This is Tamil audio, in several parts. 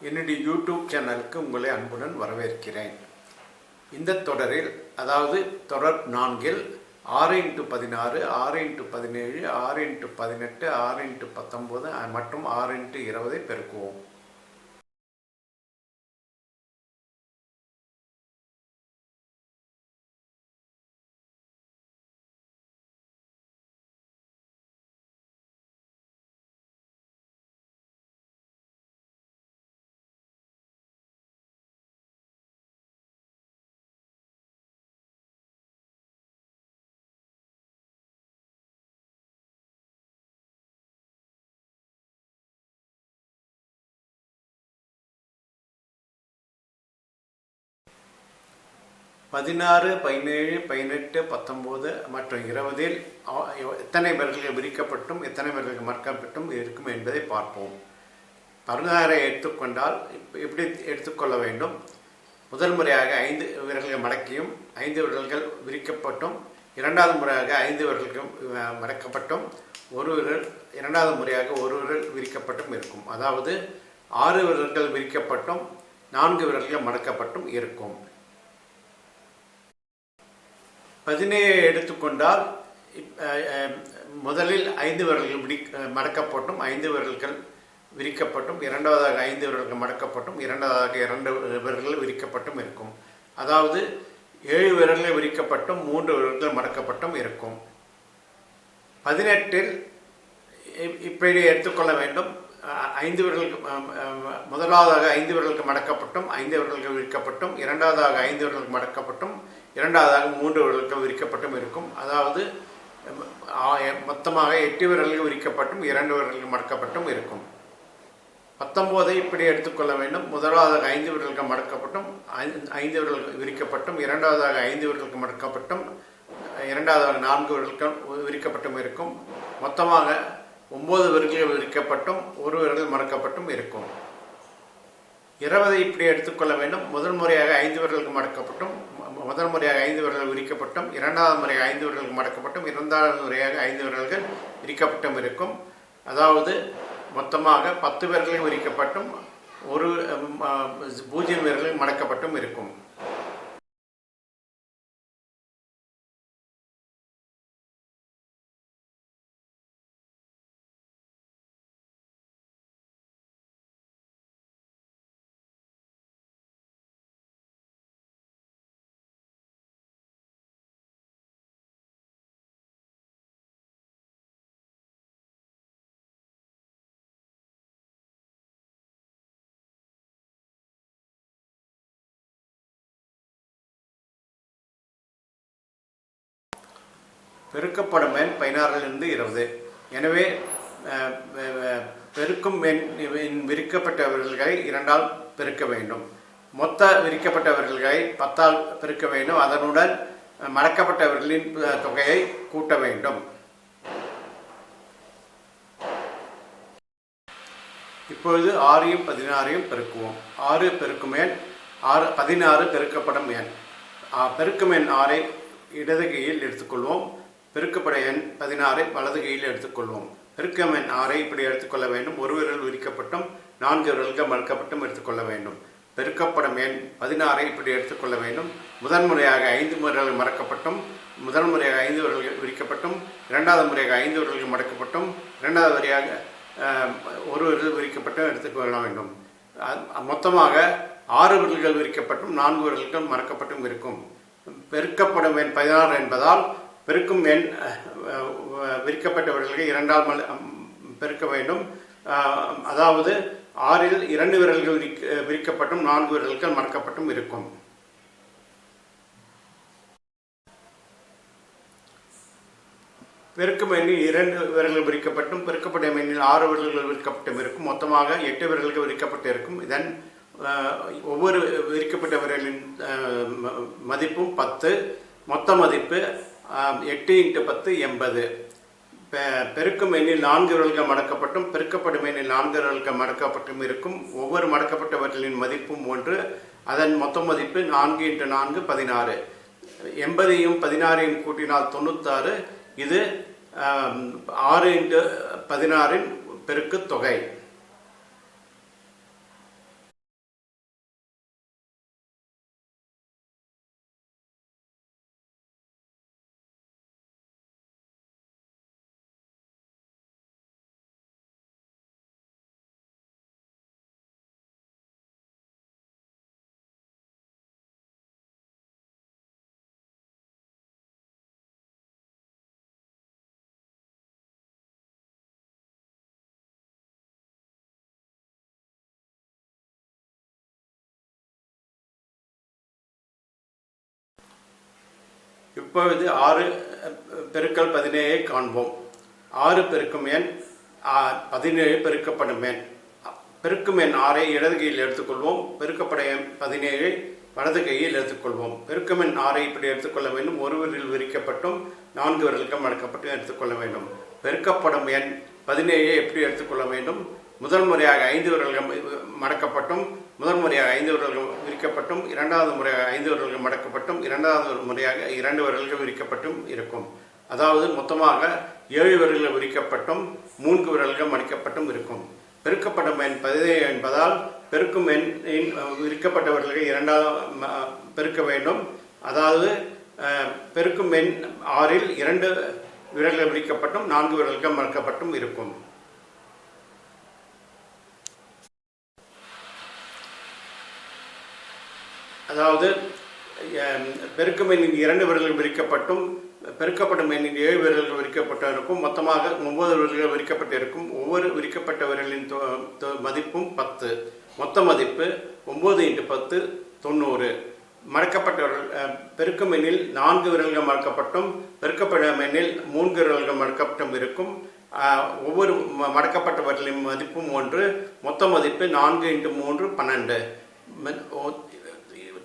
என்னுடைய யூடியூப் சேனலுக்கு உங்களை அன்புடன் வரவேற்கிறேன். இந்த தொடரில் அதாவது தொடர் நான்கில் ஆறு இன்ட்டு பதினாறு ஆறு இன்ட்டு பதினேழு ஆறு இன்ட்டு பதினெட்டு ஆறு இன்ட்டு பத்தொம்போது மற்றும் ஆறு இன்ட்டு இருபதை பெருக்குவோம். பதினாறு பதினேழு பதினெட்டு பத்தொம்போது மற்றும் இருபதில் எத்தனை பேர்கள் விரிக்கப்பட்டும் எத்தனை பேர்கள் மறக்கப்பட்டும் இருக்கும் என்பதை பார்ப்போம். பதினாறை எடுத்துக்கொண்டால் எப்படி எடுத்துக்கொள்ள வேண்டும்? முதல் முறையாக ஐந்து வீரர்கள் மடக்கியும் ஐந்து விரல்கள் விரிக்கப்பட்டும் இரண்டாவது முறையாக ஐந்து வீரர்களுக்கும் மடக்கப்பட்டும் ஒரு விரல் இரண்டாவது முறையாக ஒரு விரல் விரிக்கப்பட்டும் இருக்கும். அதாவது ஆறு விரல்கள் விரிக்கப்பட்டும் நான்கு வீரர்கள் மடக்கப்பட்டும் இருக்கும். பதினேழு எடுத்துக்கொண்டால் இப்- முதலில் ஐந்து விரல்கள் விடி மடக்கப்பட்டும் ஐந்து விரல்கள் விரிக்கப்பட்டும் இரண்டாவதாக ஐந்து விரல்கள் மடக்கப்பட்டும் இரண்டாவதாக இரண்டு விரல்கள் விரிக்கப்பட்டும் இருக்கும். அதாவது ஏழு விரல்கள் விரிக்கப்பட்டும் மூன்று விரல்கள் மடக்கப்பட்டும் இருக்கும். பதினெட்டில் இப்- இப்படி எடுத்துக்கொள்ள வேண்டும். ஐந்து விரலுக்கு முதலாவதாக ஐந்து விரல்கள் மடக்கப்பட்டும் ஐந்து விரல்கள் விரிக்கப்பட்டும் இரண்டாவதாக ஐந்து விரல்கள் மடக்கப்பட்டும் இரண்டாவதாக மூன்று விரல்கள் விரிக்கப்பட்டும் இருக்கும். அதாவது மொத்தமாக எட்டு விரல்கள் விரிக்கப்பட்டும் இரண்டு விரல்கள் மடக்கப்பட்டும் இருக்கும். பத்தொம்போதை இப்படி எடுத்துக்கொள்ள வேண்டும். முதலாவதாக ஐந்து விரல்கள் மடக்கப்பட்டும் ஐந்து- ஐந்து விரல்கள் விரிக்கப்பட்டும் இரண்டாவதாக ஐந்து விரல்கள் மடக்கப்பட்டும் இரண்டாவதாக நான்கு விரல்கள் விரிக்கப்பட்டும் இருக்கும். மொத்தமாக ஒன்பது விரல்கள் விரிக்கப்பட்டும் ஒரு விரல் மடக்கப்பட்டும் இருக்கும். இருபதை இப்படி எடுத்துக்கொள்ள வேண்டும். முதல் முறையாக ஐந்து விரல்கள் மடக்கப்பட்டும் முதல் முறையாக ஐந்து விரல்கள் விரிக்கப்பட்டும் இரண்டாவது முறை ஐந்து விரல்கள் மடக்கப்பட்டும் இரண்டாவது முறையாக ஐந்து விரல்கள் விரிக்கப்பட்டும் இருக்கும். அதாவது மொத்தமாக பத்து விரல்கள் விரிக்கப்பட்டும் ஒரு பூஜ்ஜியம் விரல்கள் மடக்கப்பட்டும் இருக்கும். பெருக்கப்படும் எண் பதினாறிலிருந்து இருபது. எனவே பெருக்கும் எண் விரிக்கப்பட்டவர்களை இரண்டால் பெருக்க வேண்டும். மொத்த விரிக்கப்பட்டவர்களை பத்தால் பெருக்க வேண்டும். அதனுடன் மடக்கப்பட்டவர்களின் தொகையை கூட்ட வேண்டும். இப்பொழுது ஆறையும் பதினாறையும் பெருக்குவோம். ஆறு பெருக்கும் எண் ஆறு பதினாறு பெருக்கப்படும் எண் பெருக்கும் எண் ஆறை இடது கையில் எடுத்துக்கொள்வோம். பெருக்கப்பட எண் பதினாறை வலது கையில் எடுத்துக்கொள்வோம். பெருக்கம் எண் ஆறை இப்படி எடுத்துக்கொள்ள வேண்டும். ஒரு விரல் விரிக்கப்பட்டும் நான்கு விரல்கள் மறுக்கப்பட்டும் எடுத்துக்கொள்ள வேண்டும். பெருக்கப்படும் எண் பதினாறை இப்படி எடுத்துக்கொள்ள வேண்டும். முதன்முறையாக ஐந்து விரல்கள் மறக்கப்பட்டும் முதல் முறையாக ஐந்து விரல்கள் விரிக்கப்பட்டும் இரண்டாவது முறையாக ஐந்து விரல்கள் மடக்கப்பட்டும் இரண்டாவது முறையாக ஒரு விரல் விரிக்கப்பட்டும் எடுத்துக்கொள்ள வேண்டும். மொத்தமாக ஆறு விரல்கள் விரிக்கப்பட்டும் நான்கு விரல்கள் மறக்கப்பட்டும் இருக்கும். பெருக்கப்படும் எண் பதினாறு என்பதால் பெருக்கும் எண் விரிக்கப்பட்டவர்களுக்கு விரிக்கப்பட்ட விரல்கள் இரண்டால் மல்- பெருக்க வேண்டும். அதாவது ஆறில் இரண்டு விரல்கள் விரிக்க- விரிக்கப்பட்டும் நான்கு விரல்கள் மறக்கப்பட்டும் இருக்கும். பெருக்கும் எண்ணில் இரண்டு விரல்கள் விரிக்கப்பட்டும் பெருக்கப்பட்ட எண்ணில் ஆறு விரல்கள் விரிக்கப்பட்டும் இருக்கும். மொத்தமாக எட்டு விரல்கள் விரிக்கப்பட்டு இருக்கும். இதன் ஒவ்வொரு விரிக்கப்பட்ட விரலின் மதிப்பும் பத்து. மொத்த மதிப்பு எட்டு இன்ட்டு பத்து எண்பது. பெ- பெருக்கும் எண்ணில் நான்கு விரல்கள் மடக்கப்பட்டும் பெருக்கப்படும் எண்ணில் நான்கு விரல்கள் மடக்கப்பட்டும் இருக்கும். ஒவ்வொரு மடக்கப்பட்டவர்களின் மதிப்பும் ஒன்று. அதன் மொத்த மதிப்பு நான்கு இன்ட்டு நான்கு பதினாறு. எண்பதையும் பதினாறையும் கூட்டினால் தொண்ணூத்தாறு. இது ஆறு இன்ட்டு பதினாறின் பெருக்கு தொகை. இப்பொழுது ஆறு பெருக்கல் பதினேழை காண்போம். ஆறு பெருக்கும் எண் ஆ, பதினேழு பெருக்கப்படும் எண். பெருக்கும் எண் ஆறை இடது கையில் எடுத்துக்கொள்வோம். பெருக்கப்பட எண் பதினேழை வலது கையில் எடுத்துக்கொள்வோம். பெருக்கும் எண் ஆறை இப்படி எடுத்துக்கொள்ள வேண்டும். ஒரு விரலில் விரிக்கப்பட்டும் நான்கு விரலுக்கு மடக்கப்பட்டும் எடுத்துக்கொள்ள வேண்டும். பெருக்கப்படும் எண் பதினேழை எப்படி எடுத்துக்கொள்ள வேண்டும்? முதல் முறையாக ஐந்து விரல்கள் மடக்கப்பட்டும் முதல் முறையாக ஐந்து விரல்கள் விரிக்கப்பட்டும் இரண்டாவது முறையாக ஐந்து விரல்கள் மடக்கப்பட்டும் இரண்டாவது முறையாக இரண்டு விரல்கள் விரிக்கப்பட்டும் இருக்கும். அதாவது மொத்தமாக ஏழு விரல்கள் விரிக்கப்பட்டும் மூன்று விரல்கள் மடிக்கப்பட்டும் இருக்கும். பெருக்கப்படும் எண் பதினேழு என்பதால் பெருக்கும் எண் விரிக்கப்பட்ட விரல்கள் இரண்டாவது ம- பெருக்க வேண்டும். அதாவது பெருக்கும் எண் ஆறில் இரண்டு விரல்கள் விரிக்கப்பட்டும் நான்கு விரல்கள் மறுக்கப்பட்டும் இருக்கும். அதாவது அஹ், பெருக்கும் எண்ணின் இரண்டு விரல்கள் விரிக்கப்பட்டும் பெருக்கப்படும் எண்ணின் ஏழு விரல்கள் விரிக்கப்பட்டிருக்கும் மொத்தமாக ஒன்பது விரல்கள் விரிக்கப்பட்டிருக்கும் ஒவ்வொரு விரிக்கப்பட்ட விரலின் தொ- தொ- மதிப்பும் பத்து. மொத்த மதிப்பு ஒன்பது இன்ட்டு பத்து தொண்ணூறு. மறக்கப்பட்ட பெருக்கும் எண்ணில் நான்கு விரல்கள் மடக்கப்பட்டும் பெருக்கப்படும் எண்ணில் மூன்று விரல்கள் மடக்கப்பட்டும் இருக்கும். ஒவ்வொரு ம- மடக்கப்பட்ட விரலின் மதிப்பும் ஒன்று மொத்த மதிப்பு நான்கு இன்ட்டு மூன்று பன்னெண்டு.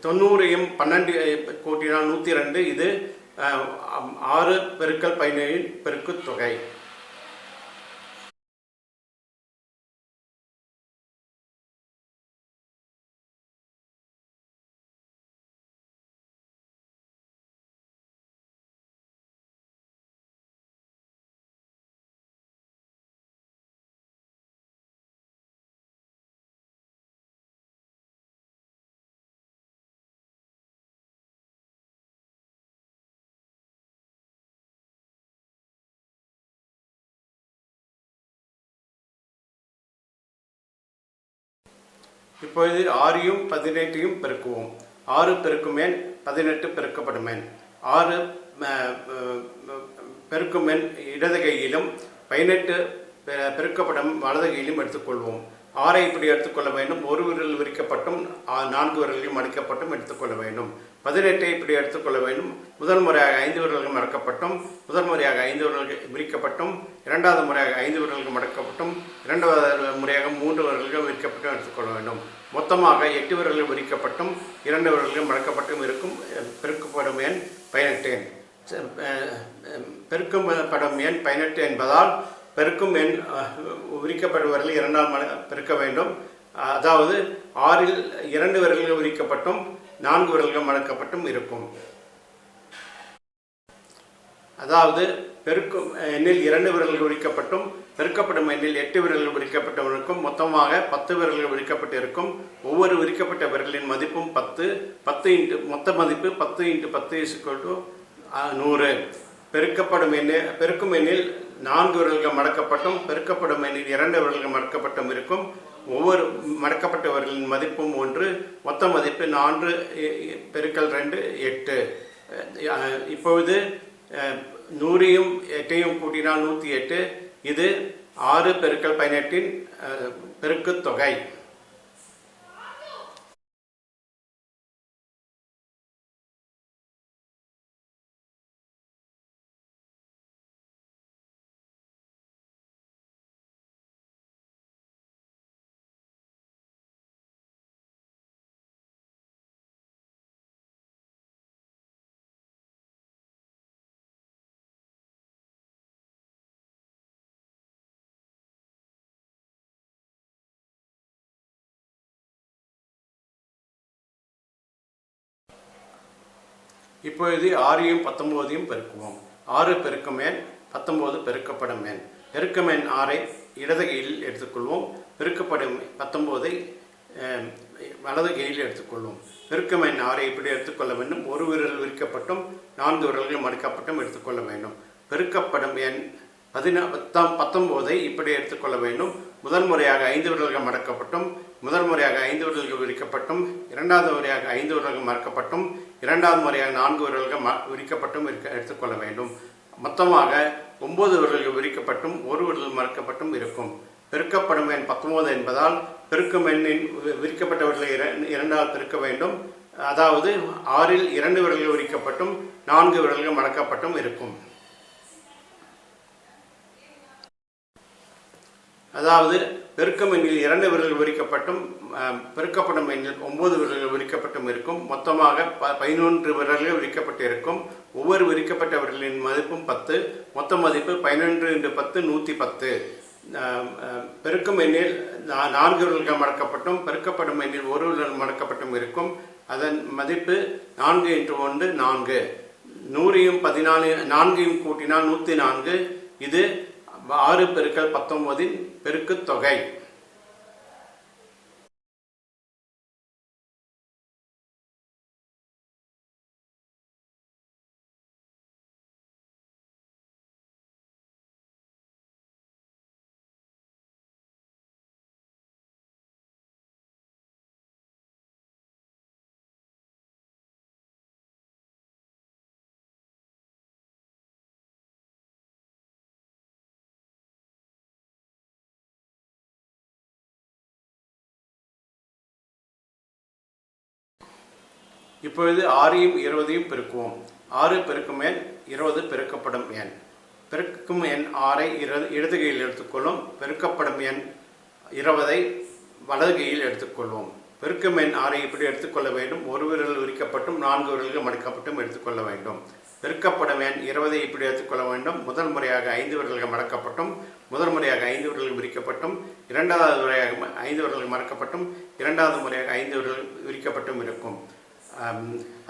தொண்ணூறையும் பன்னெண்டு கூட்டினால் நூற்றி ரெண்டு இது ஆறு பெருக்கல் பதினேழு பெருக்குத் தொகை. இப்பொழுது ஆறையும் பதினெட்டையும் பெருக்குவோம். ஆறு பெருக்கும் பதினெட்டு பெருக்கப்படும் ஆறு அஹ், பெருக்கும் இடது கையிலும் பதினெட்டு பெ- பெருக்கப்படும் வலது கையிலும் எடுத்துக்கொள்வோம். ஆறை இப்படி எடுத்துக்கொள்ள வேண்டும். ஒரு விரல் விரிக்கப்பட்டும் நான்கு விரலையும் அடிக்கப்பட்டும் எடுத்துக்கொள்ள வேண்டும். பதினெட்டை இப்படி எடுத்துக்கொள்ள வேண்டும். முதல் முறையாக ஐந்து விரல்கள் மறக்கப்பட்டும் முதல் முறையாக ஐந்து விரல்கள் விரிக்கப்பட்டும் இரண்டாவது முறையாக ஐந்து விரல்கள் மடக்கப்பட்டும் இரண்டாவது முறையாக மூன்று விரல்கள் விரிக்கப்பட்டும் எடுத்துக்கொள்ள வேண்டும். மொத்தமாக எட்டு விரல்கள் விரிக்கப்பட்டும் இரண்டு விரல்கள் மடக்கப்பட்டும் இருக்கும் பெருக்கப்படும் எண் பதினெட்டு எண். படம் பெருக்கப்படும் எண் பதினெட்டு என்பதால் பெருக்கும் எண் விரிக்கப்படுவர்கள் இரண்டாம் பெருக்க வேண்டும். அதாவது ஆறில் இரண்டு விரல்கள் விரிக்கப்பட்டும் நான்கு விரல்கள் மடக்கப்பட்டும் இருக்கும். அதாவது பெருக்கும் எண்ணில் இரண்டு விரல்கள் விரிக்கப்பட்டும் பெருக்கப்படும் எண்ணில் எட்டு விரல்கள் விரிக்கப்பட்டும் இருக்கும். மொத்தமாக பத்து விரல்கள் விரிக்கப்பட்டு இருக்கும் ஒவ்வொரு விரிக்கப்பட்ட விரலின் மதிப்பும் பத்து. பத்து இன்ட்டு மொத்த மதிப்பு பத்து இன்ட்டு பத்து இஸ்கல் டு நூறு. பெருக்கப்படும் எண்ணில் பெருக்கும் எண்ணில் நான்கு விரல்கள் மடக்கப்பட்டும் பெருக்கப்படும் எண்ணில் இரண்டு விரல்கள் மடக்கப்பட்டும் இருக்கும். ஒவ்வொரு மடக்கப்பட்டவர்களின் மதிப்பும் ஒன்று மொத்த மதிப்பு நான்கு பெருக்கல் ரெண்டு எட்டு. இப்பொழுது நூறையும் எட்டையும் கூட்டினால் நூற்றி எட்டு. இது ஆறு பெருக்கல் பதினெட்டின் தொகை. இப்பொழுது ஆறையும் பத்தொம்போதையும் பெருக்குவோம். ஆறு பெருக்கமேன் பத்தொம்போது பெருக்கப்படும் மேன் பெருக்கமேன் ஆறை இடது கையில் எடுத்துக்கொள்வோம். பெருக்கப்படும் பத்தொம்போதை வலது கையில் எடுத்துக்கொள்வோம். பெருக்கமேன் ஆறை இப்படி எடுத்துக்கொள்ள வேண்டும். ஒரு விரல் விரிக்கப்பட்டும் நான்கு விரல்கள் மடிக்கப்பட்டும் எடுத்துக்கொள்ள வேண்டும். பெருக்கப்படும் எண் பதினா பத்தாம் பத்தொம்போதை இப்படி எடுத்துக்கொள்ள வேண்டும். முதல் முறையாக ஐந்து விரல்கள் மடக்கப்பட்டும் முதல் முறையாக ஐந்து விரல்கள் விரிக்கப்பட்டும் இரண்டாவது முறையாக ஐந்து விரல்கள் மறக்கப்பட்டும் இரண்டாவது முறையாக நான்கு விரல்கள் ம விரிக்கப்பட்டும் இருக்க எடுத்துக்கொள்ள வேண்டும். மொத்தமாக ஒன்பது விரல்கள் விரிக்கப்பட்டும் ஒரு விரல் மறுக்கப்பட்டும் இருக்கும். பெருக்கப்படும் எண் பத்தொன்பது என்பதால் பெருக்கும் எண்ணின் வி- விரிக்கப்பட்ட விரலை இரண்டால் பெருக்க வேண்டும். அதாவது ஆறில் இரண்டு விரல்கள் விரிக்கப்பட்டும் நான்கு விரல்கள் மடக்கப்பட்டும் இருக்கும். அதாவது பெருக்கம் எண்ணில் இரண்டு விரல்கள் விரிக்கப்பட்டும் பெருக்கப்படும் எண்ணில் ஒன்பது விரல்கள் விரிக்கப்பட்டும் இருக்கும். மொத்தமாக ப- பதினொன்று விரல்கள் விரிக்கப்பட்டு இருக்கும் ஒவ்வொரு விரிக்கப்பட்ட விரலின் மதிப்பும் பத்து. மொத்த மதிப்பு பதினொன்று இன்று பத்து நூற்றி பத்து. பெருக்கும் எண்ணில் நா- நான்கு விரல்கள் மடக்கப்பட்டும். பெருக்கப்படும் எண்ணில் ஒரு விரல் மடக்கப்பட்டும் இருக்கும். அதன் மதிப்பு நான்கு இன்று ஒன்று நான்கு. நூறையும் பதினாலு நான்கையும் கூட்டினால் நூற்றி நான்கு. இது ஆறு பெருக்கள் பத்தொன்பதின் பெருக்குத் இப்பொழுது ஆறையும் இருபதையும் பெருக்குவோம். ஆறு பெருக்கும் எண் இருபது பெருக்கப்படும் எண். பெருக்கும் எண் ஆறை இரு இடது கையில் எடுத்துக்கொள்ளும். பெருக்கப்படும் எண் இருபதை வலது கையில் எடுத்துக்கொள்வோம். பெருக்கும் எண் ஆறை இப்படி எடுத்துக்கொள்ள வேண்டும். ஒரு விரல் விரிக்கப்பட்டும் நான்கு விரல்கள் மடக்கப்பட்டும் எடுத்துக்கொள்ள வேண்டும். பெருக்கப்படும் எண் இருபதை இப்படி எடுத்துக்கொள்ள வேண்டும். முதல் முறையாக ஐந்து விரல்கள் மடக்கப்பட்டும் முதல் முறையாக ஐந்து விரல்கள் விரிக்கப்பட்டும் இரண்டாவது முறையாக ம- ஐந்து விரல்கள் மறக்கப்பட்டும் இரண்டாவது முறையாக ஐந்து விரல் விரிக்கப்பட்டும் இருக்கும்.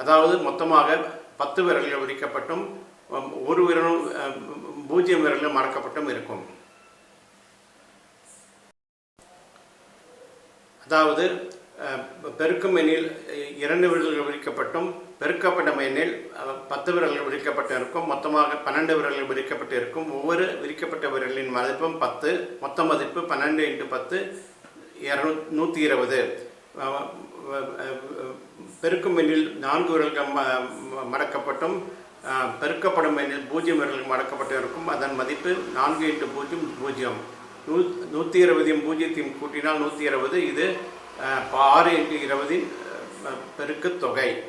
அதாவது மொத்தமாக பத்து விரல்கள் விரிக்கப்பட்டும் ஒரு விரலும் பூஜ்ஜியம் விரலும் மறக்கப்பட்டும் இருக்கும். அதாவது பெருக்கும் எண்ணில் இரண்டு விரல்கள் விரிக்கப்பட்டும் பெருக்கப்பட்ட எண்ணில் பத்து விரல்கள் விரிக்கப்பட்டு இருக்கும் மொத்தமாக பன்னெண்டு விரல்கள் விரிக்கப்பட்டு இருக்கும். ஒவ்வொரு விரிக்கப்பட்ட விரலின் மதிப்பும் பத்து மொத்த மதிப்பு பன்னெண்டு இன்ட்டு பத்து இரநூ நூற்றி இருபது. பெருக்கும் எண்ணில் நான்கு விரல்கள் ம- மடக்கப்பட்டும் பெருக்கப்படும் எண்ணில் பூஜ்ஜியம் விரல்கள் மடக்கப்பட்டு இருக்கும். அதன் மதிப்பு நான்கு இன்ட்டு பூஜ்ஜியம் பூஜ்ஜியம். நூ நூற்றி இருபதையும் பூஜ்ஜியத்தையும் கூட்டினால் நூற்றி இருபது. இது ஆறு இன்ட்டு இருபதின் பெருக்குத் தொகை.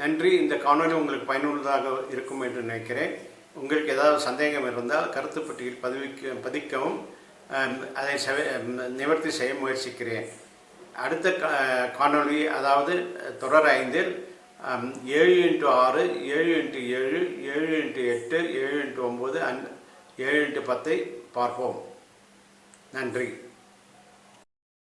நன்றி. இந்த காணொலி உங்களுக்கு பயனுள்ளதாக இருக்கும் என்று நினைக்கிறேன். உங்களுக்கு ஏதாவது சந்தேகம் இருந்தால் கருத்து பட்டியல் பதிவிக்க பதிக்கவும். அதை நிவர்த்தி செய்ய முயற்சிக்கிறேன். அடுத்த கா- காணொளி அதாவது தொடர் ஐந்தில் ஏழு இன்ட்டு ஆறு ஏழு இன்ட்டு ஏழு ஏழு இன்ட்டு எட்டு ஏழு இன்ட்டு ஒம்பது அண்ட் ஏழு இன்ட்டு பத்தை பார்ப்போம். நன்றி.